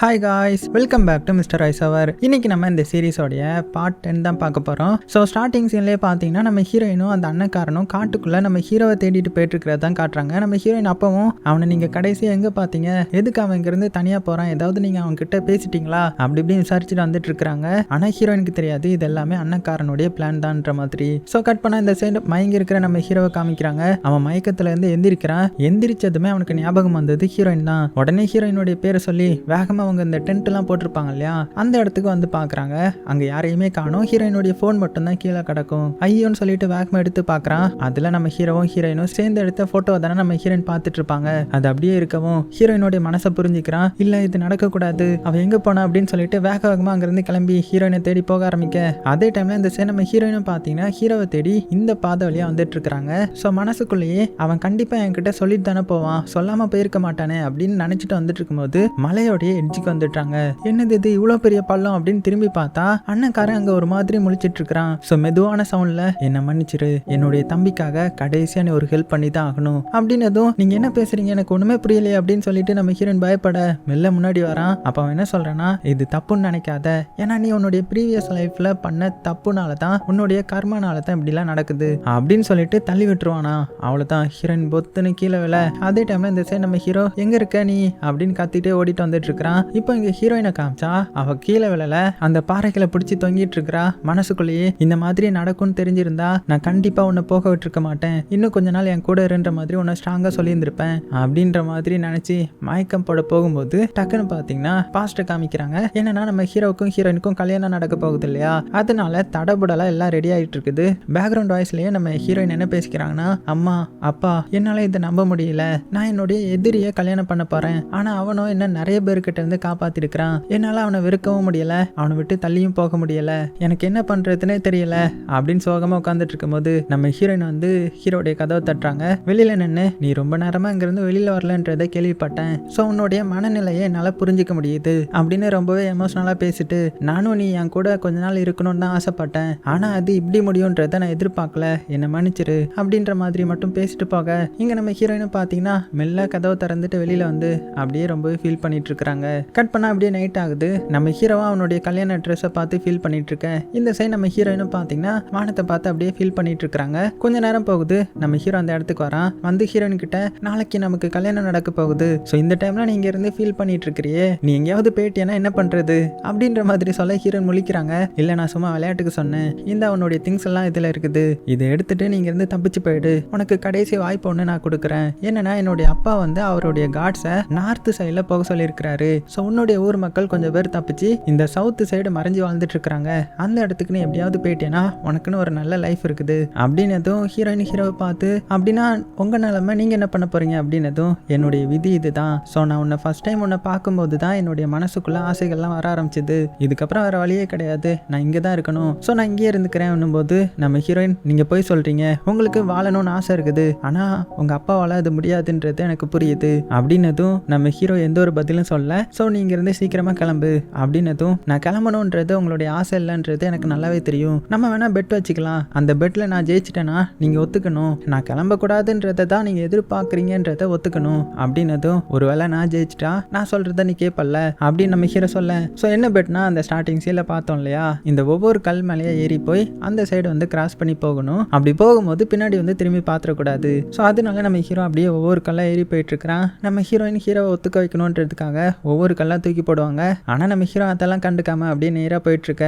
Hi guys welcome back to mister ice அவர் இன்னைக்கு நம்ம இந்த சீரீஸோடைய பார்ட் டென் தான் பார்க்க போகிறோம் ஸோ ஸ்டார்டிங் சீன்லேயே பார்த்தீங்கன்னா நம்ம ஹீரோயினும் அந்த அண்ணக்காரனும் காட்டுக்குள்ளே நம்ம ஹீரோவை தேடிட்டு போயிட்டு தான் காட்டுறாங்க. நம்ம ஹீரோயின் அப்பவும் அவனை நீங்கள் கடைசியாக எங்கே பார்த்தீங்க? எதுக்கு அவன் இங்கேருந்து தனியாக போகிறான் ஏதாவது நீங்கள் அவன் கிட்ட பேசிட்டீங்களா? அப்படி இப்படின்னு விசாரிச்சுட்டு வந்துட்டு இருக்காங்க ஆனால் ஹீரோயினுக்கு தெரியாது. இது எல்லாமே அண்ணக்காரனுடைய பிளான் தான்ற மாதிரி. ஸோ கட் பண்ணால் இந்த சைடு மயங்கி இருக்கிற நம்ம ஹீரோவை காமிக்கிறாங்க. அவன் மயக்கத்துலேருந்து எந்திரிக்கிறான். எந்திரிச்சதுமே அவனுக்கு ஞாபகம் வந்தது ஹீரோயின் தான். உடனே ஹீரோயினுடைய பேரை சொல்லி வேகமாக அவங்க இந்த டென்ட் எல்லாம் போட்டிருப்பாங்க இல்லையா? அந்த இடத்துக்கு வந்து பார்க்குறாங்க. அங்க யாரையுமே காணும். ஹீரோயினுடைய ஃபோன் மட்டும்தான் கீழே கிடக்கும். ஐயோன்னு சொல்லிட்டு வேகமா எடுத்து பார்க்குறான். அதில் நம்ம ஹீரோவும் ஹீரோயினும் சேர்ந்து எடுத்த ஃபோட்டோ தானே நம்ம ஹீரோயின் பார்த்துட்டு இருப்பாங்க அது அப்படியே இருக்கவும் ஹீரோயினுடைய மனசை புரிஞ்சுக்கிறான். இல்லை இது நடக்கக்கூடாது. அவள் எங்கே போனா? அப்படின்னு சொல்லிட்டு வேக வேகமாக அங்கிருந்து கிளம்பி ஹீரோயினை தேடி போக ஆரம்பிக்க. அதே டைமில் இந்த சைடு நம்ம ஹீரோயினும் பார்த்தீங்கன்னா ஹீரோவை தேடி இந்த பாதை வழியா வந்துட்டு இருக்கிறாங்க ஸோ மனசுக்குள்ளேயே அவன் கண்டிப்பாக என்கிட்ட சொல்லிட்டு தானே போவான். சொல்லாமல் போயிருக்க மாட்டானே அப்படின்னு நினச்சிட்டு வந்துட்டு இருக்கும்போது மலையோடைய எட்ஜுக்கு வந்துட்டாங்க. என்னது இது இவ்வளோ பெரிய பள்ளம் அப்படின்னு திரும்பி பார்த்தா அண்ணன்காரன் அங்கே ஒரு மாதிரி முழிச்சிட்டு இருக்கிறான் ஸோ மெதுவான சவுண்ட்ல என்ன மன்னிச்சிரு என்னுடைய தம்பிக்காக கடைசியாக நீ ஒரு ஹெல்ப் பண்ணி தான் ஆகணும். அப்படின்னதும் நீங்கள் என்ன பேசுறீங்க? எனக்கு ஒன்றுமே புரியலையே அப்படின்னு சொல்லிட்டு நம்ம ஹீரோயின் பயப்பட மெல்ல முன்னாடி வரான். அப்போ அவன் என்ன சொல்கிறேன்னா இது தப்புன்னு நினைக்காத. ஏன்னா நீ உன்னுடைய ப்ரீவியஸ் லைஃப்பில் பண்ண தப்புனால தான் உன்னுடைய கர்மனால தான் இப்படிலாம் நடக்குது. அப்படின்னு சொல்லிட்டு தள்ளி விட்டுருவானா. அவ்வளோதான் ஹீரோயின் பொத்துன்னு கீழே விழ. அதே டைமில் இந்த சைடு நம்ம ஹீரோ எங்கே இருக்க நீ? அப்படின்னு கத்திட்டே ஓடிட்டு வந்துட்டு இருக்கிறான் இப்போ இங்கே ஹீரோயினை காமிச்சா அவ கீழே விழல. அந்த பாறைகளை பிடிச்சி தொங்கிட்டு இருக்கிறா. மனசுக்குள்ளேயே இந்த மாதிரி நடக்கும்னு தெரிஞ்சிருந்தா நான் கண்டிப்பா உன்னை போக விட்டுருக்க மாட்டேன். இன்னும் கொஞ்ச நாள் என் கூட இருன்ற மாதிரி உன்னை ஸ்ட்ராங்கா சொல்லியிருந்திருப்பேன். அப்படின்ற மாதிரி நினைச்சு மயக்கம் போட போகும்போது டக்குன்னு பாத்தீங்கன்னா பாஸ்ட்டை காமிக்கிறாங்க. என்னன்னா நம்ம ஹீரோவுக்கும் ஹீரோயினுக்கும் கல்யாணம் நடக்க போகுது இல்லையா? அதனால தடபுடலா எல்லாம் ரெடி ஆயிட்டு இருக்குது. பேக்ரவுண்ட் வாய்ஸ்லயே நம்ம ஹீரோயின் என்ன பேசிக்கிறாங்கன்னா அம்மா அப்பா என்னால இதை நம்ப முடியல. நான் என்னுடைய எதிரியை கல்யாணம் பண்ண போறேன். ஆனா அவனும் என்ன நிறைய பேர்கிட்ட இருந்து காப்பாத்திருக்கிறான். என்னால அவனை வெறுக்கவும் முடியல. அவனை விட்டு தள்ளியும் போக முடியல. எனக்கு என்ன பண்றதுன்னே தெரியல. அப்படின்னு சோகமா உட்காந்துட்டு இருக்கும்போது நம்ம ஹீரோயின் வந்து ஹீரோடைய கதவை தட்டுறாங்க. வெளியில நின்று நீ ரொம்ப நேரமா இங்கிருந்து வெளியில வரலன்றதை கேள்விப்பட்டேன். ஸோ உன்னுடைய மனநிலையை என்னால் புரிஞ்சிக்க முடியுது. அப்படின்னு ரொம்பவே எமோஷனலாக பேசிட்டு நானும் நீ என் கூட கொஞ்ச நாள் இருக்கணும்னு தான் ஆசைப்பட்டேன். ஆனால் அது இப்படி முடியுன்றதை நான் எதிர்பார்க்கல. என்னை மன்னிச்சிரு. அப்படின்ற மாதிரி மட்டும் பேசிட்டு போக இங்கே நம்ம ஹீரோயினும் பார்த்தீங்கன்னா மெல்ல கதவை திறந்துட்டு வெளியில் வந்து அப்படியே ரொம்பவே ஃபீல் பண்ணிட்டு இருக்கிறாங்க கட் பண்ணால் அப்படியே நைட் ஆகுது. நம்ம ஹீரோவா அவனுடைய கல்யாண ட்ரெஸ்ஸை பார்த்து ஃபீல் பண்ணிட்டு இருக்கேன். இந்த சைடு நம்ம ஹீரோயினும் பார்த்தீங்கன்னா வானத்தை பார்த்து அப்படியே ஃபீல் பண்ணிட்டு இருக்காங்க கொஞ்ச நேரம் போகுது. நம்ம ஹீரோ அந்த இடத்துக்கு வரான். வந்து ஹீரோயின் கிட்ட நாளைக்கு நமக்கு கல்யாணம் நடக்க போகுது. ஸோ இந்த டைம்ல நீங்க இருந்து ஃபீல் பண்ணிட்டு இருக்கிறியே. நீ எங்கேயாவது போயிட்டேன்னா என்ன பண்றது? அப்படின்ற மாதிரி சொல்ல ஹீரோயின் முழிக்கிறாங்க. இல்லை நான் சும்மா விளையாட்டுக்கு சொன்னேன். இந்த அவனுடைய திங்ஸ் எல்லாம் இதுல இருக்குது. இதை எடுத்துட்டு நீங்க இருந்து தப்பிச்சு போயிடு. உனக்கு கடைசி வாய்ப்பு ஒன்று நான் கொடுக்குறேன். என்னன்னா என்னுடைய அப்பா வந்து அவருடைய காட்ஸை நார்த் சைடில் போக சொல்லியிருக்கிறாரு. ஸோ உன்னுடைய ஊர் மக்கள் கொஞ்சம் பேர் தப்பிச்சு இந்த சவுத்து சைடு மறைஞ்சு வாழ்ந்துட்டு இருக்கிறாங்க அந்த இடத்துக்கு நீ எப்படியாவது போயிட்டேன்னா உனக்குன்னு ஒரு நல்ல லைஃப் இருக்குது. அப்படின்னதும் ஹீரோயின் ஹீரோவை பார்த்து அப்படின்னா உங்க நிலைமை நீங்க என்ன பண்ண போறீங்க? அப்படின்னதும் என்னுடைய விதி இதுதான். ஸோ நான் உன்னை ஃபர்ஸ்ட் டைம் உன்னை பார்க்கும்போது தான் என்னுடைய மனசுக்குள்ள ஆசைகள்லாம் வர ஆரம்பிச்சது. இதுக்கப்புறம் வேற வழியே கிடையாது. நான் இங்கே தான் இருக்கணும். ஸோ நான் இங்கேயே இருந்துக்கிறேன் போது நம்ம ஹீரோயின் நீங்க போய் சொல்றீங்க. உங்களுக்கு வாழணும்னு ஆசை இருக்குது. ஆனா உங்க அப்பாவால் அது முடியாதுன்றது எனக்கு புரியுது. அப்படின்னதும் நம்ம ஹீரோ எந்த ஒரு பதிலும் சொல்ல ஸோ ஸோ நீ இருந்து சீக்கிரமாக கிளம்பு அப்படின்னதும் நான் கிளம்பணுன்றது உங்களுடைய ஆசை இல்லைன்றது எனக்கு நல்லாவே தெரியும். நம்ம வேணால் பெட் வச்சுக்கலாம். அந்த பெட்டில் நான் ஜெயிச்சிட்டேன்னா நீங்கள் ஒத்துக்கணும். நான் கிளம்பக்கூடாதுன்றதை தான் நீங்கள் எதிர்பார்க்குறீங்கன்றத ஒத்துக்கணும் அப்படின்னதும் ஒரு வேளை நான் ஜெயிச்சிட்டா நான் சொல்கிறத நீ கேட்பல்ல அப்படின்னு நம்ம ஹீரோ சொல்ல. ஸோ என்ன பெட்னா அந்த ஸ்டார்டிங் சீல பார்த்தோம் இல்லையா? இந்த ஒவ்வொரு கல் மேலேயே ஏறி போய் அந்த சைடு வந்து கிராஸ் பண்ணி போகணும். அப்படி போகும்போது பின்னாடி வந்து திரும்பி பார்த்துடக்கூடாது. ஸோ அதனால நம்ம ஹீரோ அப்படியே ஒவ்வொரு கல்லாக ஏறி போயிட்டு இருக்கிறான். நம்ம ஹீரோயின் ஹீரோவை ஒத்துக்க வைக்கணுன்றதுக்காக ஒவ்வொரு கல்லா தூக்கி போடுவாங்க. ஆனால் நம்ம ஹீரோ அதெல்லாம் கண்டுக்காம அப்படியே நேராக போயிட்டு இருக்க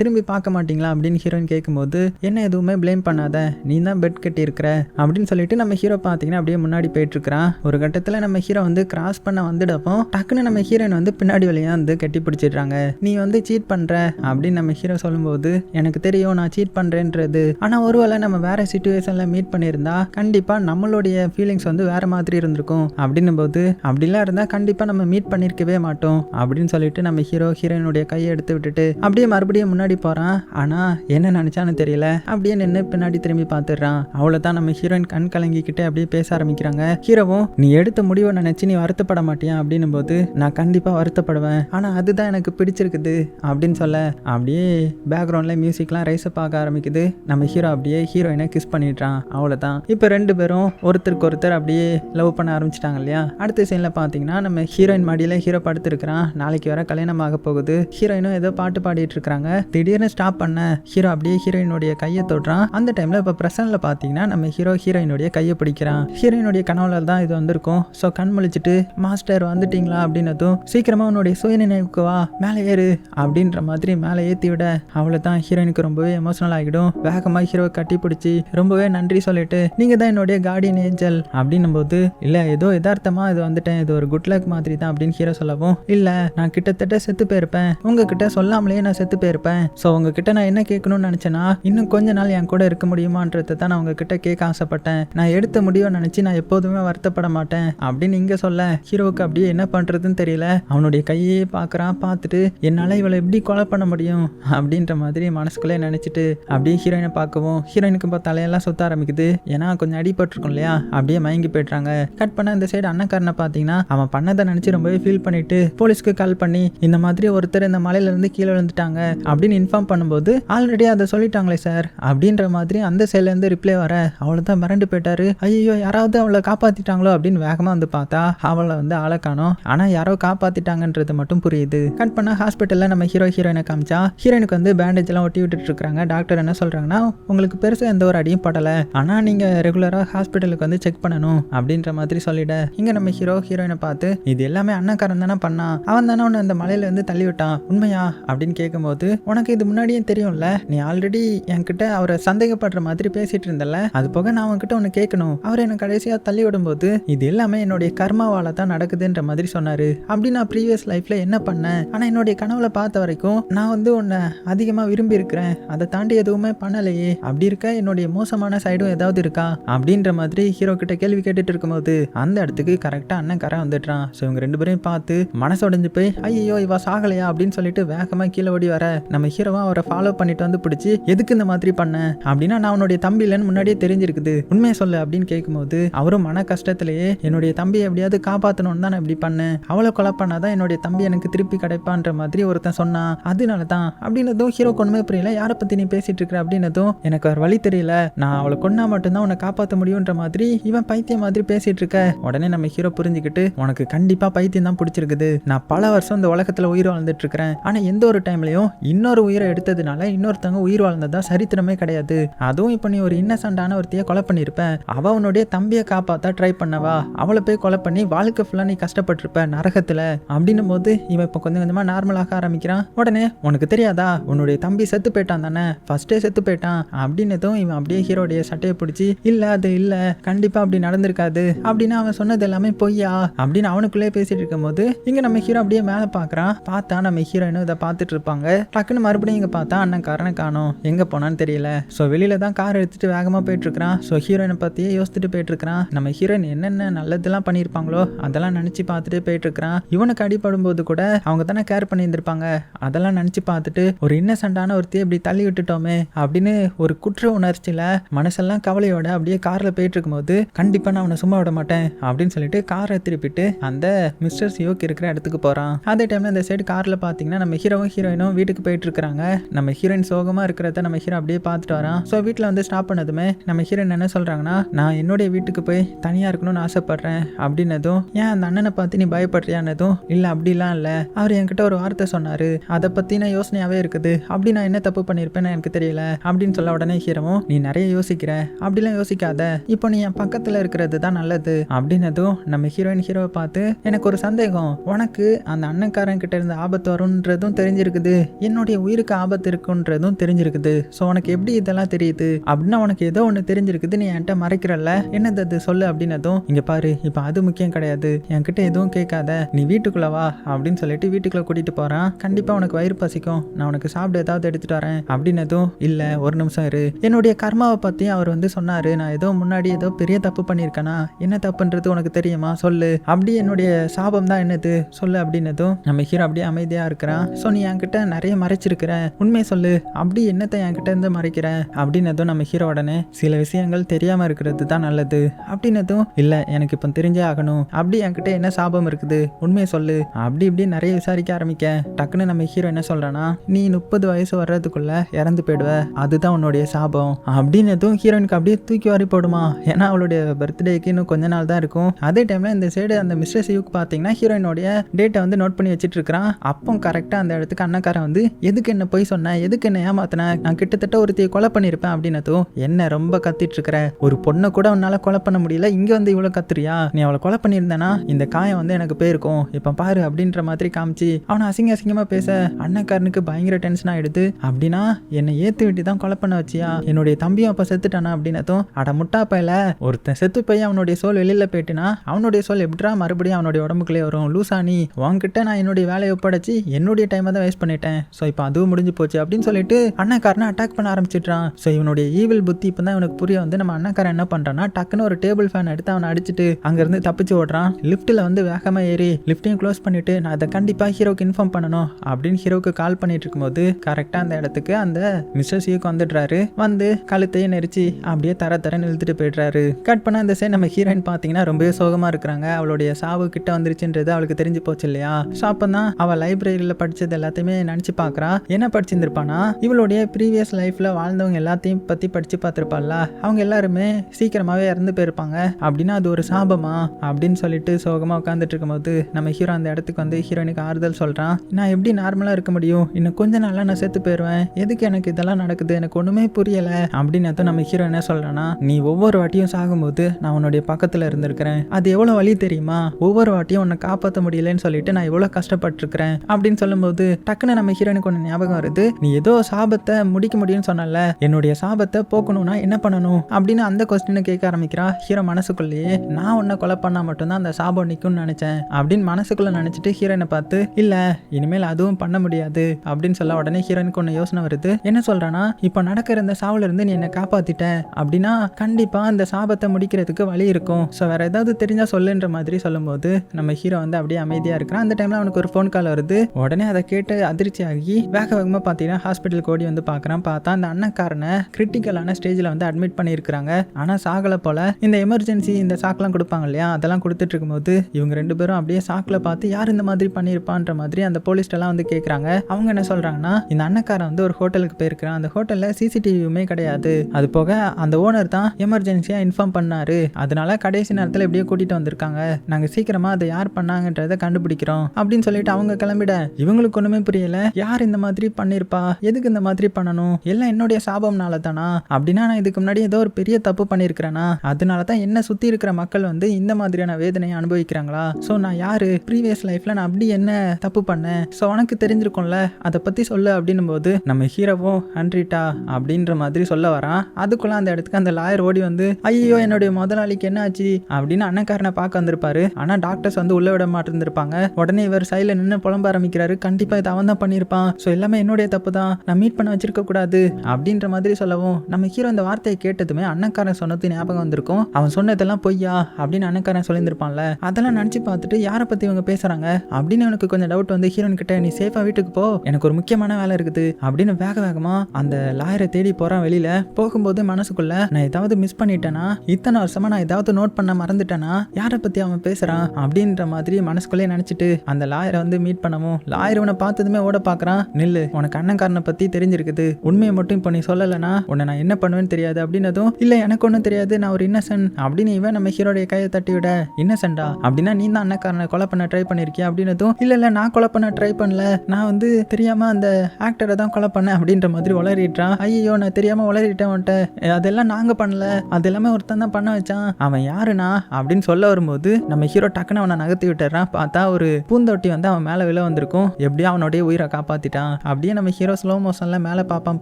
திரும்பி பார்க்க மாட்டீங்களா அப்படின்னு ஹீரோயின் கேட்கும்போது என்ன எதுவுமே ப்ளேம் பண்ணாத. நீ தான் பெட் கட்டியிருக்கிற. அப்படின்னு சொல்லிட்டு நம்ம ஹீரோ பார்த்தீங்கன்னா அப்படியே முன்னாடி போயிட்டு இருக்கிறான் ஒரு கட்டத்தில் நம்ம ஹீரோ வந்து கிராஸ் பண்ண வந்துடப்போ டக்குன்னு நம்ம ஹீரோயின் வந்து பின்னாடி வழியா வந்து கட்டி பிடிச்சிடுறாங்க. நீ வந்து சீட் பண்ற. அப்படின்னு நம்ம ஹீரோ சொல்லும்போது எனக்கு தெரியும் நான் சீட் பண்றேன்றது. ஆனால் ஒருவேளை நம்ம வேற சுச்சுவேஷனில் மீட் பண்ணியிருந்தா கண்டிப்பாக நம்மளுடைய ஃபீலிங்ஸ் வந்து வேற மாதிரி இருந்திருக்கும். அப்படின்னும் போது அப்படிலாம் இருந்தால் கண்டிப்பாக நம்ம மீட் பண்ணியிருக்கவே மாட்டோம் அப்படின்னு சொல்லிட்டு நம்ம ஹீரோ ஹீரோயினுடைய கையை எடுத்து விட்டுட்டு அப்படியே மறுபடியும் முன்னாடி போறான். ஆனா என்ன நினைச்சான்னு தெரியல. அப்படியே நின்று பின்னாடி திரும்பி பார்த்துடுறான். அவ்வளவுதான் நம்ம ஹீரோயின் கண் கலங்கிக்கிட்டே அப்படியே பேச ஆரம்பிக்கிறாங்க. ஹீரோவும் நீ எடுத்த முடிவை நினைச்சு நீ வருத்தப்பட மாட்டியா அப்படின்னும் போது நான் கண்டிப்பா வருத்தப்படுவேன். ஆனா அதுதான் எனக்கு பிடிச்சிருக்குது அப்படின்னு சொல்ல அப்படியே பேக்ரவுண்ட்ல மியூசிக்லாம் ரைஸ் பார்க்க ஆரம்பிக்குது. நம்ம ஹீரோ அப்படியே ஹீரோயினை கிஸ் பண்ணிடுறான். அவ்வளவுதான். இப்போ ரெண்டு பேரும் ஒருத்தருக்கு ஒருத்தர் அப்படியே லவ் பண்ண ஆரம்பிச்சிட்டாங்க இல்லையா? அடுத்த சீன்ல பாத்தீங்கன்னா நம்ம ஹீரோயின் மடியில ஹீரோ படுத்திருக்கிறான். நாளைக்கு வர கல்யாணம் ஆக போகுது. ஹீரோயினும் ஏதோ பாட்டு பாடிட்டு இருக்காங்க திடீர்னு ஸ்டாப் பண்ண ஹீரோ அப்படியே ஹீரோயினுடைய கையை தொடுறான். அந்த டைம்ல இப்போ பிரசன்ல பார்த்தீங்கன்னா நம்ம ஹீரோ ஹீரோயினுடைய கையை பிடிக்கிறான். ஹீரோயினுடைய கனவுல தான் இது வந்திருக்கும். ஸோ கண் முழிச்சிட்டு மாஸ்டர் வந்துட்டீங்களா? அப்படின்னதும் சீக்கிரமா உன்னுடைய சுயநினைவுக்கு வா. மேலே ஏறு. அப்படின்ற மாதிரி மேலே ஏற்றி விட அவளை தான் ஹீரோயினுக்கு ரொம்பவே எமோஷனல் ஆகிடும். வேகமாக ஹீரோவை கட்டி பிடிச்சி ரொம்பவே நன்றி சொல்லிட்டு நீங்க தான் என்னுடைய கார்டியன் ஏஞ்சல் அப்படின்னும் போது இல்ல ஏதோ யதார்த்தமா இது வந்துட்டேன். இது ஒரு குட் லக் மாதிரி தான் அப்படின்னு ஹீரோ சொல்லவும் இல்ல நான் கிட்டத்தட்ட செத்து போயிருப்பேன். உங்ககிட்ட சொல்லாமலேயே நான் செத்து போயிருப்பேன். ஸோ உங்ககிட்ட நான் என்ன கேட்கணும்னு நினச்சேன்னா இன்னும் கொஞ்ச நாள் என் கூட இருக்க முடியுமான்றதை தான் நான் உங்ககிட்ட கேட்க ஆசைப்பட்டேன். நான் எடுத்த முடிவை நினைச்சு நான் எப்போதுமே வருத்தப்பட மாட்டேன். அப்படின்னு இங்க சொல்ல ஹீரோவுக்கு அப்படியே என்ன பண்றதுன்னு தெரியல. அவனுடைய கையே பார்க்குறான் பார்த்துட்டு என்னால இவளை எப்படி கொலை பண்ண முடியும்? அப்படின்ற மாதிரி மனசுக்குள்ளே நினைச்சிட்டு அப்படியே ஹீரோயினை பார்க்கவும் ஹீரோயினுக்கு இப்போ தலையெல்லாம் சுத்த ஆரம்பிக்குது. ஏன்னா கொஞ்சம் அடிபட்டிருக்கும் இல்லையா? அப்படியே மயங்கி போயிடுறாங்க. கட் பண்ண இந்த சைடு அண்ணக்காரனை பார்த்தீங்கன்னா அவன் பண்ணதை நினச்சி ரொம்பவே ஃபீல் பண்ணிட்டு போலீஸ்க்கு கால் பண்ணி இந்த மாதிரி ஒருத்தர் இந்த மலையிலேருந்து கீழே விழுந்துட்டாங்க அப்படின்னு இன்ஃபார்ம் பண்ணும்போது ஆல்ரெடி அதை சொல்லிட்டாங்களே சார் அப்படின்ற மாதிரி அந்த சைட்லேருந்து ரிப்ளை வர அவளை தான் மிரண்டு போயிட்டாரு. ஐயோ யாராவது அவளை காப்பாத்திட்டாங்களோ? அப்படின்னு வேகமாக வந்து பார்த்தா அவளை வந்து ஆளை காணும். ஆனால் யாரோ காப்பாத்திட்டாங்கன்றது மட்டும் புரியுது. கட் பண்ண ஹாஸ்பிட்டலில் நம்ம ஹீரோ ஹீரோயினை காமிச்சா ஹீரோயினுக்கு வந்து பேண்டேஜ் எல்லாம் ஒட்டி விட்டுட்டு இருக்காங்க டாக்டர் என்ன சொல்கிறாங்கன்னா உங்களுக்கு பெருசாக எந்த ஒரு அடியும் படலை. ஆனால் நீங்கள் ரெகுலராக ஹாஸ்பிட்டலுக்கு வந்து செக் பண்ணணும் அப்படின்ற மாதிரி சொல்லிட இங்கே நம்ம ஹீரோ ஹீரோயினை பார்த்து இது எல்லாமே அண்ணக்காரன் தானே பண்ணான் அவன் தானே உன்னை அந்த மலையில இருந்து தள்ளி விட்டான். உண்மையா? அப்படின்னு கேட்கும்போது உனக்கு இது முன்னாடியே தெரியும்ல? நீ ஆல்ரெடி என்கிட்ட அவரை சந்தேகப்படுற மாதிரி பேசிட்டு இருந்தல அது போக நான் உன்கிட்ட ஒன்று கேட்கணும். அவர் என்னை கடைசியாக தள்ளி விடும்போது இது எல்லாமே என்னுடைய கர்மாவால தான் நடக்குதுன்ற மாதிரி சொன்னாரு. அப்படி நான் ப்ரீவியஸ் லைஃப்ல என்ன பண்ணேன்? ஆனால் என்னுடைய கனவுல பார்த்த வரைக்கும் நான் வந்து உன்னை அதிகமாக விரும்பி இருக்கிறேன் அதை தாண்டி எதுவுமே பண்ணலையே. அப்படி இருக்க என்னுடைய மோசமான சைடும் ஏதாவது இருக்கா? அப்படின்ற மாதிரி ஹீரோ கிட்ட கேள்வி கேட்டுட்டு இருக்கும்போது அந்த இடத்துக்கு கரெக்டாக அண்ணன் கரை வந்துடுறான். ஸோ இவங்க ரெண்டு பேரையும் பார்த்து மனசு உடைஞ்சு போய் ஐயோ இவ சாகலையா? அப்படின்னு சொல்லிட்டு வேகமாக கீழே ஓடி வர நம்ம ஹீரோவா அவரை ஃபாலோ பண்ணிட்டு வந்து பிடிச்சி எதுக்கு இந்த மாதிரி பண்ண? அப்படின்னா நான் உன்னுடைய தம்பி இல்லைன்னு முன்னாடியே தெரிஞ்சிருக்குது. உண்மையை சொல்லு அப்படின்னு கேட்கும்போது அவரும் மன கஷ்டத்திலேயே என்னுடைய தம்பியை எப்படியாவது காப்பாற்றணும்னு தான் நான் இப்படி பண்ணேன் அவளை கொலை பண்ணாதான் என்னுடைய தம்பி எனக்கு திருப்பி கிடைப்பான்ற மாதிரி ஒருத்தன் சொன்னான் அதனால தான். அப்படின்னதும் ஹீரோ கொண்டுமே புரியல. யாரை பற்றி நீ பேசிட்டு இருக்கிற அப்படின்னதும் எனக்கு ஒரு வழி தெரியல. நான் அவளை கொன்னா மட்டும்தான் உன்னை காப்பாற்ற முடியுன்ற மாதிரி இவன் பைத்தியம் மாதிரி பேசிட்டு இருக்க. உடனே நம்ம ஹீரோ புரிஞ்சுக்கிட்டு உனக்கு கண்டிப்பா பைத்தியம் தான் பிடிச்சிருக்கு. இருக்குது. நான் பல வருஷம் இந்த உலகத்தில் உயிர் வாழ்ந்துட்டு இருக்கிறேன் ஆனால் எந்த ஒரு டைம்லையும் இன்னொரு உயிரை எடுத்ததுனால இன்னொருத்தவங்க உயிர் வாழ்ந்ததா சரித்திரமே கிடையாது. அதுவும் இப்போ நீ ஒரு இன்னசென்டான ஒருத்தையை கொலை பண்ணியிருப்பேன் அவ உன்னுடைய தம்பியை காப்பாற்ற ட்ரை பண்ணவா? அவளை போய் கொலை பண்ணி வாழ்க்கை ஃபுல்லாக நீ கஷ்டப்பட்டிருப்ப நரகத்தில். அப்படின்னும் போது இவன் இப்போ கொஞ்சம் கொஞ்சமாக நார்மலாக ஆரம்பிக்கிறான். உடனே உனக்கு தெரியாதா? உன்னுடைய தம்பி செத்து போயிட்டான் தானே? ஃபர்ஸ்டே செத்து போயிட்டான். அப்படின்னதும் இவன் அப்படியே ஹீரோடைய சட்டையை பிடிச்சி இல்லை அது இல்லை. கண்டிப்பாக அப்படி நடந்திருக்காது. அப்படின்னு அவன் சொன்னது எல்லாமே பொய்யா? அப்படின்னு அவனுக்குள்ளே பேசிட்டு இருக்கும்போது இங்க நம்ம ஹீரோ அப்படியே மேலே பார்க்கறான் பார்த்தா நம்ம ஹீரோயினும் இதை பார்த்துட்டு இருப்பாங்க. டக்குன்னு மறுபடியும் இங்க பார்த்தா அண்ணன் காரனை காணோம். எங்க போனான்னு தெரியல. ஸோ வெளியில தான் கார் எடுத்துட்டு வேகமா போயிட்டு இருக்கிறான். ஸோ ஹீரோயினை பத்தியே யோசிச்சுட்டு போயிட்டு இருக்கிறான். நம்ம ஹீரோயின் என்னென்ன நல்லதெல்லாம் பண்ணியிருப்பாங்களோ அதெல்லாம் நினைச்சு பார்த்துட்டு போயிட்டு இருக்கிறான். இவனுக்கு அடிபடும் போது கூட அவங்க தானே கேர் பண்ணியிருந்திருப்பாங்க. அதெல்லாம் நினைச்சு பார்த்துட்டு ஒரு இன்னசென்டான ஒருத்தையை இப்படி தள்ளி விட்டுட்டோமே அப்படின்னு ஒரு குற்ற உணர்ச்சியில மனசெல்லாம் கவலையோட அப்படியே கார்ல போயிட்டு இருக்கும்போது கண்டிப்பா நான் அவனை சும்மா விட மாட்டேன் அப்படின்னு சொல்லிட்டு காரை திருப்பிட்டு அந்த மிஸ்டர் சியோக் இருக்கிற இடத்துக்கு போகிறான் அதே டைமில் இந்த சைடு காரில் பார்த்தீங்கன்னா நம்ம ஹீரோவும் ஹீரோயினும் வீட்டுக்கு போயிட்டு இருக்காங்க நம்ம ஹீரோயின் சோகமாக இருக்கிறத நம்ம ஹீரோ அப்படியே பார்த்துட்டு வரான். ஸோ வீட்டில் வந்து ஸ்டாப் பண்ணதுமே நம்ம ஹீரோயின் என்ன சொல்கிறாங்கன்னா நான் என்னுடைய வீட்டுக்கு போய் தனியாக இருக்கணும்னு ஆசைப்பட்றேன் அப்படின்னதும் ஏன் அந்த அண்ணனை பார்த்து நீ பயப்படுறியானதும் இல்லை அப்படிலாம் இல்லை. அவர் என்கிட்ட ஒரு வார்த்தை சொன்னார். அதை பற்றின யோசனையாகவே இருக்குது. அப்படி நான் என்ன தப்பு பண்ணியிருப்பேன்னு எனக்கு தெரியல அப்படின்னு சொல்ல உடனே ஹீரோவும் நீ நிறைய யோசிக்கிற. அப்படிலாம் யோசிக்காத. இப்போ நீ என் பக்கத்தில் இருக்கிறது தான் நல்லது அப்படின்னதும் நம்ம ஹீரோயின் ஹீரோவை பார்த்து எனக்கு ஒரு சந்தேகம். உனக்கு அந்த அண்ணன்காரன் கிட்ட இருந்து ஆபத்து வரும்ன்றதும் தெரிஞ்சிருக்குது. என்னுடைய உயிருக்கு ஆபத்து இருக்குன்றதும் தெரிஞ்சிருக்குது. ஸோ உனக்கு எப்படி இதெல்லாம் தெரியுது? அப்படின்னா உனக்கு ஏதோ ஒன்று தெரிஞ்சிருக்குது. நீ என்கிட்ட மறைக்கிறல்ல. என்னது அது? சொல்லு அப்படின்னதும் இங்கே பாரு இப்போ அது முக்கியம் கிடையாது. என்கிட்ட எதுவும் கேட்காத. நீ வீட்டுக்குள்ள வா அப்படின்னு சொல்லிட்டு வீட்டுக்குள்ள கூட்டிட்டு போறான். கண்டிப்பா உனக்கு வயிறு பசிக்கும். நான் உனக்கு சாப்பிட ஏதாவது எடுத்துட்டு வரேன். அப்படின்னதும் இல்லை ஒரு நிமிஷம் இரு. என்னுடைய கர்மாவை பத்தி அவர் வந்து சொன்னாரு. நான் ஏதோ முன்னாடி ஏதோ பெரிய தப்பு பண்ணியிருக்கேனா? என்ன தப்புன்றது உனக்கு தெரியுமா? சொல்லு. அப்படி என்னுடைய சாபம் தான் என்னது? சொல்லு அப்படின்னதும் நம்ம ஹீரோ அப்படியே அமைதியா இருக்கிறான் ஸோ நீ என்கிட்ட நிறைய மறைச்சிருக்கிற. உண்மை சொல்லு. அப்படி என்னத்தை என்கிட்ட இருந்து மறைக்கிற? அப்படின்னதும் நம்ம ஹீரோ உடனே சில விஷயங்கள் தெரியாம இருக்கிறது தான் நல்லது. அப்படின்னதும் இல்ல எனக்கு இப்போ தெரிஞ்சே ஆகணும். அப்படி என்கிட்ட என்ன சாபம் இருக்குது? உண்மையை சொல்லு. அப்படி இப்படி நிறைய விசாரிக்க ஆரம்பிக்க டக்குன்னு நம்ம ஹீரோ என்ன சொல்றேன்னா நீ முப்பது வயசு வர்றதுக்குள்ள இறந்து போயிடுவ. அதுதான் உன்னுடைய சாபம். அப்படின்னதும் ஹீரோயினுக்கு அப்படியே தூக்கி வாரி போடுமா. ஏன்னா அவளுடைய பர்த்டேக்கு இன்னும் கொஞ்ச நாள் தான் இருக்கும். அதே டைம்ல இந்த சைடு அந்த மிஸ்டர் சிவுக்கு பார்த்தீங்கன்னா ஹீரோயினோட அவனுடைய டேட்டை வந்து நோட் பண்ணி வச்சிட்டு இருக்கிறான் அப்போ கரெக்டாக அந்த இடத்துக்கு அண்ணக்காரன் வந்து எதுக்கு என்ன போய் சொன்ன? எதுக்கு என்ன ஏமாத்தினேன் நான் கிட்டத்தட்ட ஒருத்தைய கொலை பண்ணியிருப்பேன் அப்படின்னதும் என்ன ரொம்ப கத்திட்டு இருக்கிற ஒரு பொண்ணை கூட உன்னால கொலை பண்ண முடியல. இங்கே வந்து இவ்வளோ கத்துறியா? நீ அவளை கொலை பண்ணியிருந்தேனா? இந்த காயம் வந்து எனக்கு போயிருக்கும். இப்போ பாரு அப்படின்ற மாதிரி காமிச்சு அவனை அசிங்க அசிங்கமா பேச அண்ணக்காரனுக்கு பயங்கர டென்ஷன் ஆகிடுது அப்படின்னா என்னை ஏற்று விட்டு தான் கொலை பண்ண வச்சியா? என்னுடைய தம்பியும் அப்போ செத்துட்டானா? அப்படின்னதும் அட முட்டா பையில ஒருத்தன் செத்து போய் அவனுடைய சோல் வெளியில் போயிட்டுனா அவனுடைய சோல் எப்படிடா மறுபடியும் அவனுடைய உடம்புக்குள்ளே வரும்? லூஸ் லூசா நீ உன்கிட்ட நான் என்னுடைய வேலையை ஒப்படைச்சு என்னுடைய டைமை தான் வேஸ்ட் பண்ணிட்டேன். ஸோ இப்போ அதுவும் முடிஞ்சு போச்சு. அப்படின்னு சொல்லிட்டு அண்ணக்காரனை அட்டாக் பண்ண ஆரம்பிச்சிட்றான். ஸோ இவனுடைய ஈவில் புத்தி இப்போ தான் இவனுக்கு புரிய வந்து நம்ம அண்ணக்காரன் என்ன பண்ணுறான்னா டக்குன்னு ஒரு டேபிள் ஃபேன் எடுத்து அவனை அடிச்சுட்டு அங்கேருந்து தப்பிச்சு ஓடுறான். லிஃப்ட்டில் வந்து வேகமாக ஏறி லிஃப்ட்டையும் க்ளோஸ் பண்ணிட்டு நான் அதை கண்டிப்பாக ஹீரோக்கு இன்ஃபார்ம் பண்ணணும். அப்படின்னு ஹீரோக்கு கால் பண்ணிட்டு இருக்கும்போது கரெக்டாக அந்த இடத்துக்கு அந்த மிஸ்டர் சியூக்கு வந்துடுறாரு. வந்து கழுத்தையும் நெரிச்சு அப்படியே தர தரன்னு இழுத்துட்டு போயிடுறாரு. கட் பண்ண அந்த சைடு நம்ம ஹீரோயின் பார்த்தீங்கன்னா ரொம்பவே சோகமாக இருக்கிறாங்க. அவளுடைய சாவு கிட்ட வந்துருச்சுன்றது அவளுக்கு தெரிஞ்சு போச்சு இல்லையா? ஸோ அப்போ தான் அவள் லைப்ரரியில் படித்தது எல்லாத்தையுமே நினச்சி பார்க்குறா என்ன படிச்சிருந்திருப்பானா? இவளுடைய ப்ரீவியஸ் லைஃப்பில் வாழ்ந்தவங்க எல்லாத்தையும் பற்றி படித்து பார்த்துருப்பாள்ல. அவங்க எல்லாருமே சீக்கிரமாகவே இறந்து போயிருப்பாங்க. அப்படின்னா அது ஒரு சாபமா? அப்படின்னு சொல்லிட்டு சோகமாக உட்காந்துட்டு இருக்கும்போது நம்ம ஹீரோ அந்த இடத்துக்கு வந்து ஹீரோயினுக்கு ஆறுதல் சொல்கிறான் நான் எப்படி நார்மலாக இருக்க முடியும்? இன்னும் கொஞ்ச நாளாக நான் செத்து போயிடுவேன் எதுக்கு எனக்கு இதெல்லாம் நடக்குது? எனக்கு ஒன்றுமே புரியலை. அப்படின்னு நம்ம ஹீரோ என்ன சொல்கிறான்னா நீ ஒவ்வொரு வாட்டியும் சாகும்போது நான் உன்னுடைய பக்கத்தில் இருந்திருக்கிறேன். அது எவ்வளோ வழி தெரியுமா? ஒவ்வொரு வாட்டியும் உன்னை காப்பாற்ற முடியலன்னு சொல்லிட்டு நான் இவ்வளோ கஷ்டப்பட்டிருக்கிறேன் அப்படின்னு சொல்லும்போது டக்குன்னு நம்ம ஹீரோனுக்கு ஒன்று ஞாபகம் வருது. நீ ஏதோ சாபத்தை முடிக்க முடியும்னு சொன்னல என்னுடைய சாபத்தை போக்கணும்னா என்ன பண்ணணும்? அப்படின்னு அந்த கொஸ்டினை கேட்க ஆரம்பிக்கிறா ஹீரோ மனசுக்குள்ளேயே. நான் உன்னை கொலை பண்ணா மட்டும்தான் அந்த சாபம் நிற்கும்னு நினைச்சேன் அப்படின்னு மனசுக்குள்ள நினைச்சிட்டு ஹீரோயினை பார்த்து இல்ல இனிமேல் அதுவும் பண்ண முடியாது. அப்படின்னு சொல்ல உடனே ஹீரோயினுக்கு ஒன்று யோசனை வருது. என்ன சொல்றேன்னா இப்போ நடக்கிற இந்த சாவுல இருந்து நீ என்னை காப்பாத்திட்ட. அப்படின்னா கண்டிப்பா அந்த சாபத்தை முடிக்கிறதுக்கு வழி இருக்கும். ஸோ வேற ஏதாவது தெரிஞ்சா சொல்லுன்ற மாதிரி சொல்லும்போது நம்ம ஹீரோ வந்து அப்படியே அமைதியா இருக்கிறான். அந்த டைம்ல அவனுக்கு ஒரு ஃபோன் கால் வருது. உடனே அதை கேட்டு அதிர்ச்சி ஆகி வேக வேகமாக பார்த்தீங்கன்னா ஹாஸ்பிட்டலுக்கு ஓடி வந்து பார்க்குறான். பார்த்தா அந்த அண்ணக்காரனை கிரிட்டிக்கலான ஸ்டேஜில் வந்து அட்மிட் பண்ணியிருக்கிறாங்க. ஆனால் சாகலை போல இந்த எமர்ஜென்சி இந்த சாக்கெலாம் கொடுப்பாங்க இல்லையா? அதெல்லாம் கொடுத்துட்டு இருக்கும்போது இவங்க ரெண்டு பேரும் அப்படியே சாக்கில் பார்த்து யார் இந்த மாதிரி பண்ணியிருப்பான்ற மாதிரி அந்த போலீஸ்டெல்லாம் வந்து கேட்குறாங்க அவங்க என்ன சொல்கிறாங்கன்னா இந்த அண்ணக்காரன் வந்து ஒரு ஹோட்டலுக்கு போயிருக்கிறான். அந்த ஹோட்டலில் சிசிடிவியுமே கிடையாது. அது போக அந்த ஓனர் தான் எமர்ஜென்சியாக இன்ஃபார்ம் பண்ணாரு. அதனால கடைசி நேரத்தில் எப்படியோ கூட்டிகிட்டு வந்திருக்காங்க. நாங்கள் சீக்கிரமாக அதை யார் அப்படின்றத கண்டுபிடிக்கிறோம் அப்படின்னு சொல்லிட்டு அவங்க கிளம்பிட. இவங்களுக்கு ஒன்றுமே புரியல. யார் இந்த மாதிரி பண்ணிருப்பா? எதுக்கு இந்த மாதிரி பண்ணணும்? எல்லாம் என்னுடைய சாபம்னால தானா? அப்படின்னா நான் இதுக்கு முன்னாடி ஏதோ ஒரு பெரிய தப்பு பண்ணியிருக்கிறேனா அதனால தான் என்ன சுற்றி இருக்கிற மக்கள் வந்து இந்த மாதிரியான வேதனையை அனுபவிக்கிறாங்களா? ஸோ நான் யாரு? ப்ரீவியஸ் லைஃப்ல நான் அப்படி என்ன தப்பு பண்ணேன்? ஸோ உனக்கு தெரிஞ்சிருக்கும்ல? அதை பற்றி சொல்லு அப்படின்னும் போது நம்ம ஹீரோவும் ஹண்ட்ரிட்டா அப்படின்ற மாதிரி சொல்ல வரான். அதுக்குள்ள அந்த இடத்துக்கு அந்த லாயர் ஓடி வந்து ஐயோ என்னுடைய முதலாளிக்கு என்ன ஆச்சு அப்படின்னு அண்ணக்காரனை பார்க்க வந்திருப்பாரு. ஆனால் டாக்டர்ஸ் வந்து உள்ள விட மாட்டேன். மாட்டிருந்திருப்பாங்க உடனே இவர் சைடில் நின்று புலம்ப ஆரம்பிக்கிறாரு. கண்டிப்பாக இதை அவன் தான் பண்ணியிருப்பான். ஸோ எல்லாமே என்னுடைய தப்பு தான் நான் மீட் பண்ண வச்சிருக்க கூடாது அப்படின்ற மாதிரி சொல்லவும் நம்ம ஹீரோ இந்த வார்த்தையை கேட்டதுமே அண்ணக்காரன் சொன்னது ஞாபகம் வந்திருக்கும். அவன் சொன்னதெல்லாம் பொய்யா? அப்படின்னு அண்ணக்காரன் சொல்லியிருந்திருப்பான்ல. அதெல்லாம் நினச்சி பார்த்துட்டு யாரை பற்றி இவங்க பேசுகிறாங்க அப்படின்னு எனக்கு கொஞ்சம் டவுட் வந்து ஹீரோன் கிட்ட நீ சேஃபாக வீட்டுக்கு போ. எனக்கு ஒரு முக்கியமான வேலை இருக்குது. அப்படின்னு வேக வேகமாக அந்த லாயரை தேடி போகிறான் வெளியில். போகும்போது மனசுக்குள்ள நான் ஏதாவது மிஸ் பண்ணிட்டேனா? இத்தனை வருஷமா நான் ஏதாவது நோட் பண்ண மறந்துட்டேனா? யாரை பற்றி அவன் பேசுகிறான் அப்படின்ற மாதிரி மனசுக்குள்ளே நினச்சிட்டு அந்த லாயரை வந்து மீட் பண்ணமோ லாயர் உன்னை பார்த்ததுமே ஓட பார்க்குறான் நில்லு உனக்கு அண்ணன்காரனை பற்றி தெரிஞ்சிருக்குது. உண்மையை மட்டும் இப்போ நீ சொல்லலைனா உன்னை நான் என்ன பண்ணுவேன்னு தெரியாது அப்படின்னதும் இல்லை எனக்கு ஒன்றும் தெரியாது நான் ஒரு இன்னசென்ட் அப்படின்னு இவன் நம்ம ஹீரோடைய கையை தட்டி விட இன்னசென்டா அப்படின்னா நீ தான் அண்ணக்காரனை கொலை பண்ண ட்ரை பண்ணியிருக்கியா அப்படின்னதும் இல்லை இல்லை நான் கொலை பண்ண ட்ரை பண்ணல. நான் வந்து தெரியாமல் அந்த ஆக்டரை தான் கொலை பண்ணேன். அப்படின்ற மாதிரி உளறிட்டான் ஐயோ நான் தெரியாமல் உளறிட்டேன் உன்ட்ட. அதெல்லாம் நாங்கள் பண்ணல. அது எல்லாமே ஒருத்தன் தான் பண்ண வச்சான். அவன் யாருனா அப்படின்னு சொல்ல வரும்போது நம்ம ஹீரோ டக்குன்னு அவனை நகர்த்தி விட்டுறான் பார்த்தா ஒரு பூந்தொட்டி வந்து அவன் மேலே விழ வந்திருக்கும். எப்படியோ அவனுடைய உயிரை காப்பாத்திட்டான். அப்படியே நம்ம ஹீரோ ஸ்லோ மோஷனில் மேலே பார்ப்பான்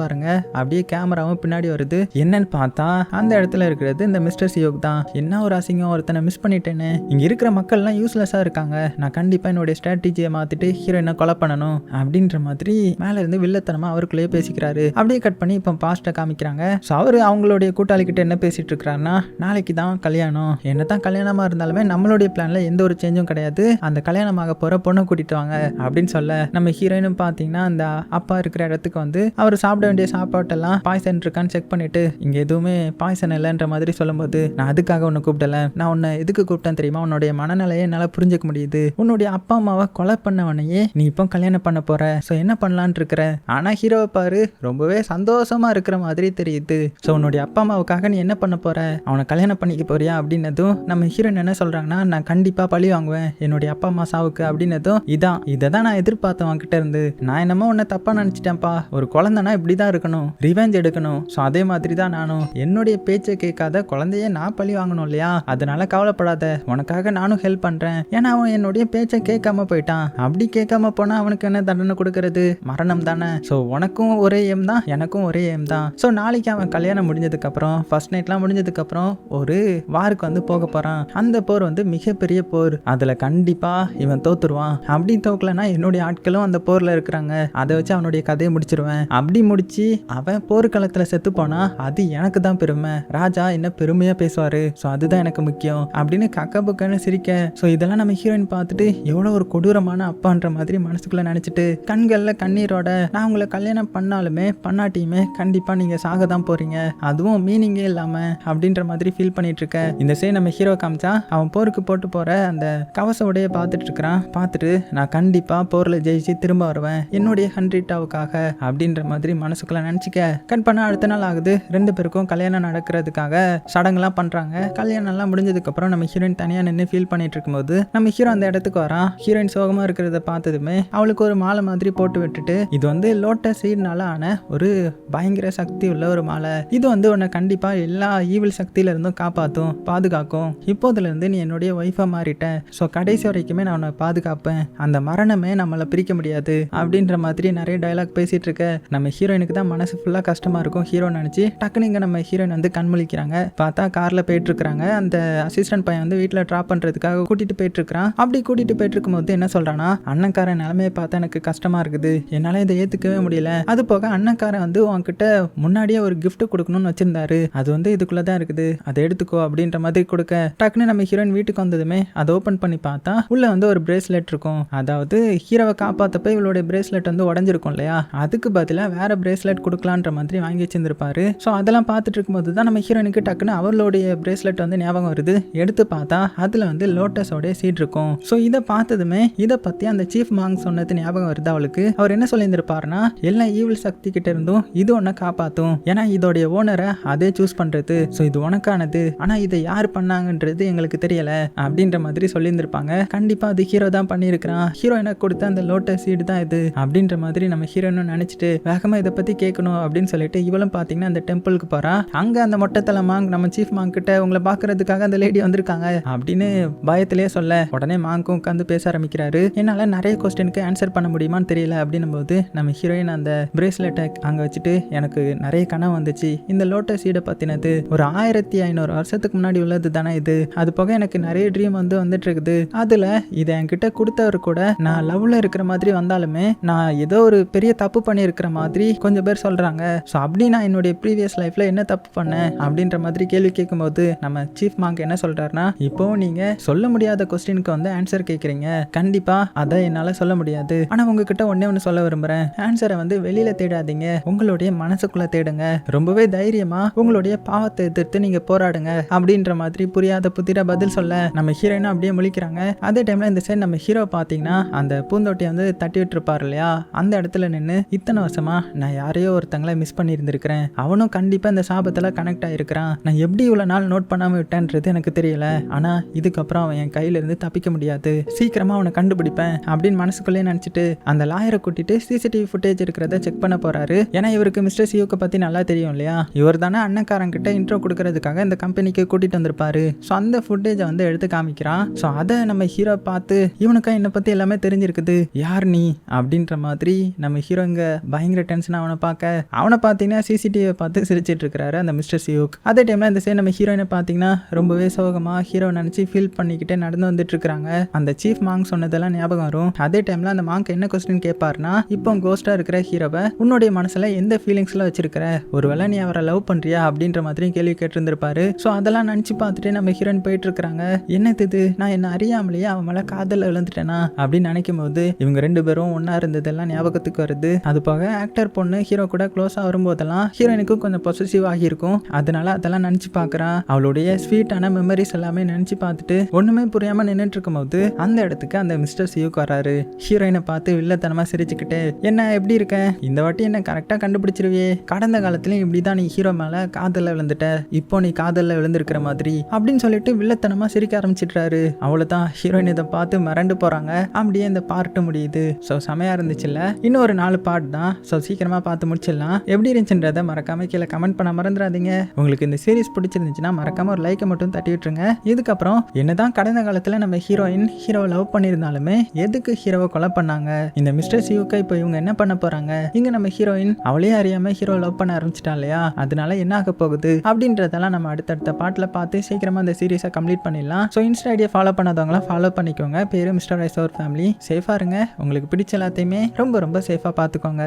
பாருங்க. அப்படியே கேமராவும் பின்னாடி வருது. என்னன்னு பார்த்தா அந்த இடத்துல இருக்கிறது இந்த மிஸ்டர் சியோக் தான். என்ன ஒரு அசிங்கம் ஒருத்தனை மிஸ் பண்ணிட்டேன்னு இங்கே இருக்கிற மக்கள்லாம் யூஸ்லெஸ்ஸாக இருக்காங்க. நான் கண்டிப்பாக என்னுடைய ஸ்ட்ராட்டஜியை மாற்றிட்டு ஹீரோயினை கொலை பண்ணணும். அப்படின்ற மாதிரி மேலே இருந்து வில்லத்தனமாக அவருக்குள்ளேயே பேசிக்கிறாரு. அப்படியே கட் பண்ணி இப்போ பாஸ்ட்டை காமிக்கிறாங்க. ஸோ அவர் அவங்களுடைய கூட்டாளி கிட்ட என்ன பேசிட்டு இருக்கிறாருன்னா நாளைக்கு தான் கல்யாணம். என்ன தான் கல்யாணமாக இருந்தாலுமே நம்மளுடைய பிளானில் எந்த ஒரு சேஞ்சும் கிடையாது. அந்த கல்யாணமாக போற பொண்ணை கூட்டிட்டு வாங்க அப்படின்னு சொல்ல நம்ம ஹீரோயினும் பார்த்தீங்கன்னா அந்த அப்பா இருக்கிற இடத்துக்கு வந்து அவர் சாப்பிட வேண்டிய சாப்பாட்டெல்லாம் பாய்சன் இருக்கான்னு செக் பண்ணிட்டு இங்க எதுவுமே பாய்சன் இல்லைன்ற மாதிரி சொல்லும்போது நான் அதுக்காக உன்னை கூப்பிடல. நான் உன்னை எதுக்கு கூப்பிட்டேன் தெரியுமா? உன்னுடைய மனநிலையை என்னால் புரிஞ்சுக்க முடியுது. உன்னுடைய அப்பா அம்மாவை கொலை பண்ணவனையே நீ இப்போ கல்யாணம் பண்ண போற. ஸோ என்ன பண்ணலான்னு இருக்கிற? ஆனா ஹீரோவை பாரு ரொம்பவே சந்தோஷமா இருக்கிற மாதிரி தெரியுது. ஸோ உன்னுடைய அப்பா அம்மாவுக்காக நீ என்ன பண்ண போற? அவனை கல்யாணம் பண்ணிக்க போறியா? அப்படின்னதும் நம்ம ஹீரோயின் என்ன சொல்றாங்கன்னா நான் கண்டிப்பா பழி வாங்குவேன். என்னுடைய என்னுடைய அப்பா அம்மா சாவுக்கு அப்படின்னதும் இதான் இதை தான் நான் எதிர்பார்த்தேன் கிட்ட இருந்து. நான் என்னமோ உன்னை தப்பா நினச்சிட்டேன்ப்பா. ஒரு குழந்தைனா இப்படி தான் இருக்கணும். ரிவெஞ்ச் எடுக்கணும். ஸோ அதே மாதிரி தான் நானும் என்னுடைய பேச்சை கேட்காத குழந்தைய நான் பழி வாங்கணும் இல்லையா? அதனால கவலைப்படாத. உனக்காக நானும் ஹெல்ப் பண்றேன். ஏன்னா அவன் என்னுடைய பேச்சை கேட்காம போயிட்டான். அப்படி கேட்காம போனா அவனுக்கு என்ன தண்டனை கொடுக்கறது? மரணம் தானே. ஸோ உனக்கும் ஒரே ஏம் தான் எனக்கும் ஒரே ஏம் தான். ஸோ நாளைக்கு அவன் கல்யாணம் முடிஞ்சதுக்கு அப்புறம் ஃபர்ஸ்ட் நைட்லாம் முடிஞ்சதுக்கு அப்புறம் ஒரு வாருக்கு வந்து போக போறான். அந்த போர் வந்து மிகப்பெரிய போர். அதுல கண்டிப்பா இவன் தோத்துருவான். அப்படி தோக்கலனா என்னுடைய ஆட்களும் அந்த போர்ல இருக்கிறாங்க. அதை வச்சு அவனுடைய கதையை முடிச்சிருவேன். அப்படி முடிச்சு அவன் போர்க்களத்துல செத்து போனா அது எனக்கு தான் பெருமை. ராஜா என்ன பெருமையா பேசுவாரு. ஸோ அதுதான் எனக்கு முக்கியம். அப்படின்னு கக்க புக்கன்னு சிரிக்க. ஸோ இதெல்லாம் நம்ம ஹீரோயின் பார்த்துட்டு எவ்வளோ ஒரு கொடூரமான அப்பான்ற மாதிரி மனசுக்குள்ள நினைச்சிட்டு கண்கள்ல கண்ணீரோட நான் உங்களை கல்யாணம் பண்ணாலுமே பண்ணாட்டியுமே கண்டிப்பா நீங்க சாக தான் போறீங்க. அதுவும் மீனிங்கே இல்லாம அப்படின்ற மாதிரி ஃபீல் பண்ணிட்டு இருக்க. இந்த சே நம்ம ஹீரோ காமிச்சா அவன் போருக்கு போட்டு போற அந்த கவச உடைய பார்த்துட்டு இருக்கிறான் பார்த்துட்டு நான் கண்டிப்பா போர்ல ஜெயிச்சு திரும்ப வருவேன். என்னுடைய ஹண்ட்ரிட்டாவுக்காக அப்படின்ற மாதிரி மனசுக்குள்ள நினச்சிக்க. கட் பண்ண அடுத்த நாள் ஆகுது. ரெண்டு பேருக்கும் கல்யாணம் நடக்கிறதுக்காக சடங்குலாம் பண்றாங்க. கல்யாணம் எல்லாம் முடிஞ்சதுக்கு அப்புறம் நம்ம ஹீரோயின் தனியா நின்று ஃபீல் பண்ணிட்டு இருக்கும்போது நம்ம ஹீரோ அந்த இடத்துக்கு வரான். ஹீரோயின் சோகமா இருக்கிறத பார்த்ததுமே அவளுக்கு ஒரு மாலை மாதிரி போட்டு விட்டுட்டு இது வந்து லோட்டஸ் சீட்னால ஆன ஒரு பயங்கர சக்தி உள்ள ஒரு மாலை. இது வந்து உன்னை கண்டிப்பா எல்லா ஈவில் சக்தியில இருந்தும் காப்பாத்தும் பாதுகாக்கும். இப்போதுல இருந்து நீ என்னுடைய ஒய்ஃபா மாறிட்ட. ஸோ கடைசி வரைக்குமே நான் உன்னை பாதுகாப்பேன். அந்த மரணமே நம்மளை பிரிக்க முடியாது. அப்படின்ற மாதிரி நிறைய டயலாக் பேசிட்டு இருக்க. நம்ம ஹீரோயினுக்கு தான் மனசு ஃபுல்லாக கஷ்டமாக இருக்கும். ஹீரோ நினச்சி டக்குனு இங்கே நம்ம ஹீரோயின் வந்து கண்மொழிக்கிறாங்க. பார்த்தா காரில் போயிட்டுருக்குறாங்க. அந்த அசிஸ்டன்ட் பையன் வந்து வீட்டில் ட்ராப் பண்ணுறதுக்காக கூட்டிட்டு போயிட்டுருக்கான் அப்படி கூட்டிட்டு போயிட்டு இருக்கும்போது என்ன சொல்கிறான்னா அண்ணன்காரன் நிலமையை பார்த்தா எனக்கு கஷ்டமாக இருக்குது. என்னால் இதை ஏற்றுக்கவே முடியல. அது போக அண்ணன்காரன் வந்து உன்கிட்ட முன்னாடியே ஒரு கிஃப்ட் கொடுக்கணும்னு வச்சிருந்தாரு. அது வந்து இதுக்குள்ளே தான் இருக்குது. அதை எடுத்துக்கோ அப்படின்ற மாதிரி கொடுக்க. டக்குன்னு நம்ம ஹீரோயின் வீட்டுக்கு வந்ததுமே அதை ஓப்பன் பண்ணி பார்த்தா உள்ள வந்து ஒரு பிரேஸ்லெட் இருக்கும். அதாவது ஹீரோவை காப்பாத்தப்ப இவளுடைய பிரேஸ்லெட் வந்து உடஞ்சிருக்கும் இல்லையா? அதுக்கு பதிலாக வேற பிரேஸ்லெட் கொடுக்கலான்ற மாதிரி வாங்கி வச்சிருந்திருப்பாரு. ஸோ அதெல்லாம் பார்த்துட்டு இருக்கும்போது தான் நம்ம ஹீரோயினுக்கு டக்குன்னு அவளுடைய பிரேஸ்லெட் வந்து ஞாபகம் வருது. எடுத்து பார்த்தா அதில் வந்து லோட்டஸோடைய சீட் இருக்கும். ஸோ இதை பார்த்ததுமே இதை பற்றி அந்த சீஃப் மாங் சொன்னது ஞாபகம் வருது அவளுக்கு? அவர் என்ன சொல்லியிருந்திருப்பாருன்னா எல்லா ஈவில் சக்தி கிட்ட இருந்தும் இது ஒன்றை காப்பாற்றும் ஏன்னா இதோடைய ஓனரை அதே சூஸ் பண்ணுறது ஸோ இது உனக்கானது. ஆனால் இதை யார் பண்ணாங்கன்றது எங்களுக்கு தெரியல. அப்படின்ற மாதிரி சொல்லியிருந்திருப்பாங்க. கண்டிப்பாக அது ஹீரோ தான் பண்ணியிருக்கிறான். ஹீரோ எனக்கு கொடுத்த அந்த லோட்டஸ் சீடு தான் இது. அப்படின்ற மாதிரி நம்ம ஹீரோனும் நினச்சிட்டு வேகமாக இதை பற்றி கேட்கணும் அப்படின்னு சொல்லிட்டு இவளும் பார்த்தீங்கன்னா அந்த டெம்பிளுக்கு போறா. அங்கே அந்த மொட்டத்தில் மாங் நம்ம சீஃப் மாங் கிட்ட உங்களை பார்க்கறதுக்காக அந்த லேடி வந்திருக்காங்க அப்படின்னு பயத்திலே சொல்ல உடனே மாங்கும் உட்காந்து பேச ஆரம்பிக்கிறாரு. என்னால் நிறைய கொஸ்டினுக்கு ஆன்சர் பண்ண முடியுமான்னு தெரியல அப்படின்னும் போது நம்ம ஹீரோயின் அந்த பிரேஸ்லெட்டை அங்கே வச்சுட்டு எனக்கு நிறைய கனவு வந்துச்சு. இந்த லோட்டஸ் சீடை பற்றினது ஒரு ஆயிரத்தி ஐநூறு வருஷத்துக்கு முன்னாடி உள்ளது தானே இது. அது போக எனக்கு நிறைய ட்ரீம் வந்து வந்துட்டு இருக்குது. அதில் இதை என்கிட்ட கொடுத்தவர் கூட நான் லவ்ல இருக்கிற மாதிரி வந்தாலுமே நான் ஏதோ ஒரு பெரிய தப்பு பண்ணியிருக்கிற மாதிரி கொஞ்சம் பேர் சொல்கிறாங்க ஸோ அப்படி நான் என்னுடைய ப்ரீவியஸ் லைஃப்பில் என்ன தப்பு பண்ணேன் அப்படின்ற மாதிரி கேள்வி கேட்கும்போது நம்ம சீஃப் மாங்க் என்ன சொல்கிறாருன்னா இப்போ நீங்கள் சொல்ல முடியாத கொஸ்டினுக்கு வந்து ஆன்சர் கேட்குறீங்க. கண்டிப்பாக அதை என்னால் சொல்ல முடியாது. ஆனால் உங்ககிட்ட ஒன்றே ஒன்று சொல்ல விரும்புகிறேன் ஆன்சரை வந்து வெளியில் தேடாதீங்க. உங்களுடைய மனசுக்குள்ளே தேடுங்க. ரொம்பவே தைரியமாக உங்களுடைய பாவத்தை எதிர்த்து நீங்கள் போராடுங்க. அப்படின்ற மாதிரி புரியாத புதிர பதில் சொல்ல நம்ம ஹீரோயினா அப்படியே முழிக்கிறாங்க. அதே டைமில் இந்த சைடு நம்ம ஹீரோ பார்த்தீங்கன்னா அந்த பூந்தொட்டியை வந்து தட்டி விட்டுருப்பார் இல்லையா? அந்த இடத்துல நின்று இத்தனை வருஷமாக நான் யாரையோ ஒருத்தங்களை மிஸ் பண்ணியிருந்திருக்கிறேன். அவனும் கண்டிப்பாக இந்த சாபத்தில் கனெக்ட் ஆகிருக்கிறான் நான் எப்படி இவ்வளோ நாள் நோட் பண்ணாமல் விட்டேன்றது எனக்கு தெரியல. ஆனால் இதுக்கப்புறம் அவன் என் கையிலேருந்து தப்பிக்க முடியாது. சீக்கிரமாக அவனை கண்டுபிடிப்பேன் அப்படின்னு மனசுக்குள்ளேயே நினச்சிட்டு அந்த லாயரை கூட்டிட்டு சிசிடிவி ஃபுட்டேஜ் இருக்கிறத செக் பண்ண போகிறாரு ஏன்னா இவருக்கு மிஸ்டர் சியூக்கை பற்றி நல்லா தெரியும் இல்லையா? இவர் தானே அண்ணக்காரங்கிட்ட இன்ட்ரோ கொடுக்கறதுக்காக இந்த கம்பெனிக்கு கூட்டிகிட்டு வந்திருப்பாரு. ஸோ அந்த ஃபுட்டேஜை வந்து எடுத்து காமிக்கிறான். ஸோ அதை நம்ம ஹீரோ பார்த்து இவனுக்கா என்னை பற்றி எல்லாமே தெரிஞ்சிருக்குது. யார் நீ? அப்படின்ற மாதிரி நம்ம ஹீரோ இங்க பயங்கர டென்ஷன் அவனை பார்க்க அவனை பார்த்தீங்கன்னா சிசிடிவியை பார்த்து சிரிச்சிட்டு இருக்கிறாரு அந்த மிஸ்டர் சியூக் அதே டைம்ல இந்த சைடு நம்ம ஹீரோயினை பார்த்தீங்கன்னா ரொம்பவே சோகமா ஹீரோ நினச்சி ஃபீல் பண்ணிக்கிட்டே நடந்து வந்துட்டு இருக்கிறாங்க அந்த சீஃப் மாங் சொன்னதெல்லாம் ஞாபகம் வரும். அதே டைம்ல அந்த மாங்க் என்ன கொஸ்டின் கேட்பாருன்னா இப்போ கோஸ்டா இருக்கிற ஹீரோவை உன்னுடைய மனசுல எந்த ஃபீலிங்ஸ்ல வச்சிருக்கிற? ஒருவேளை நீ அவரை லவ் பண்றியா? அப்படின்ற மாதிரி கேள்வி கேட்டிருந்திருப்பாரு. ஸோ அதெல்லாம் நினச்சி பார்த்துட்டு நம்ம ஹீரோயின் போயிட்டு இருக்கிறாங்க என்னது இது? நான் என்ன அறியாமலேயே அவன் மேல காதலில் விழுந்துட்டேனா அப்படின்னு நினைக்கும் போது இவங்க ரெண்டு பேரும் ஒன்றா இருந்ததெல்லாம் ஞாபகத்துக்கு வருது. அது போக ஆக்டர் பொண்ணு ஹீரோ கூட க்ளோஸாக வரும்போதெல்லாம் ஹீரோயினுக்கும் கொஞ்சம் பொசசிவ் ஆகியிருக்கும். அதனால அதெல்லாம் நினச்சி பார்க்கறான். அவளுடைய ஸ்வீட்டான மெமரிஸ் எல்லாமே நினச்சி பார்த்துட்டு ஒண்ணுமே புரியாம நின்றுட்டு இருக்கும்போது அந்த இடத்துக்கு அந்த மிஸ்டர் சியூக் வராரு ஹீரோயினை பார்த்து வில்லத்தனமா சிரிச்சுக்கிட்டு என்ன எப்படி இருக்க? இந்த வாட்டி என்ன கரெக்டாக கண்டுபிடிச்சிருவியே? கடந்த காலத்துலையும் இப்படி தான் நீ ஹீரோ மேல காதலில் விழுந்துட்ட. இப்போ நீ காதலில் விழுந்திருக்கிற மாதிரி அப்படின்னு சொல்லிட்டு வில்லத்தனமா சிரிக்க ஆரம்பிச்சிடுறாரு. அவ்வளவுதான் ஹீரோயின் இதை பார்த்து மிரண்டு போகிறாங்க அப்படியே இந்த பார்ட்டு முடியுது. ஸோ செமையாக இருந்துச்சுல்ல? இன்னும் ஒரு நாலு பார்ட் தான். ஸோ சீக்கிரமாக பார்த்து முடிச்சிடலாம். எப்படி இருந்துச்சுன்றதை மறக்காம கீழே கமெண்ட் பண்ண மறந்துடாதீங்க. உங்களுக்கு இந்த சீரிஸ் பிடிச்சிருந்துச்சுன்னா மறக்காம ஒரு லைக்கை மட்டும் தட்டி விட்டுருங்க. இதுக்கப்புறம் என்னதான் கடந்த காலத்தில் நம்ம ஹீரோயின் ஹீரோவை லவ் பண்ணியிருந்தாலுமே எதுக்கு ஹீரோவை கொலை பண்ணாங்க? இந்த மிஸ்டர் சிவுக்கு இப்போ இவங்க என்ன பண்ண போறாங்க? இங்க நம்ம ஹீரோயின் அவளே அறியாம ஹீரோ லவ் பண்ண ஆரம்பிச்சிட்டா இல்லையா? அதனால என்ன ஆக போகுது? அப்படின்றதெல்லாம் நம்ம அடுத்தடுத்த பாட்டில் பார்த்து சீக்கிரமா இந்த சீரீஸை கம்ப்ளீட் பண்ணிடலாம். ஸோ இன்ஸ்டா ஐடியை ஃபாலோ பண்ணாதவங்களாம் ஃபாலோ பண்ணிக்கோங்க. பேரு மிஸ்டர் ரைஸ் ஃபேமிலி சேஃபாக இருங்க. உங்களுக்கு பிடிச்ச எல்லாத்தையுமே ரொம்ப ரொம்ப சேஃபாக பார்த்துக்கோங்க.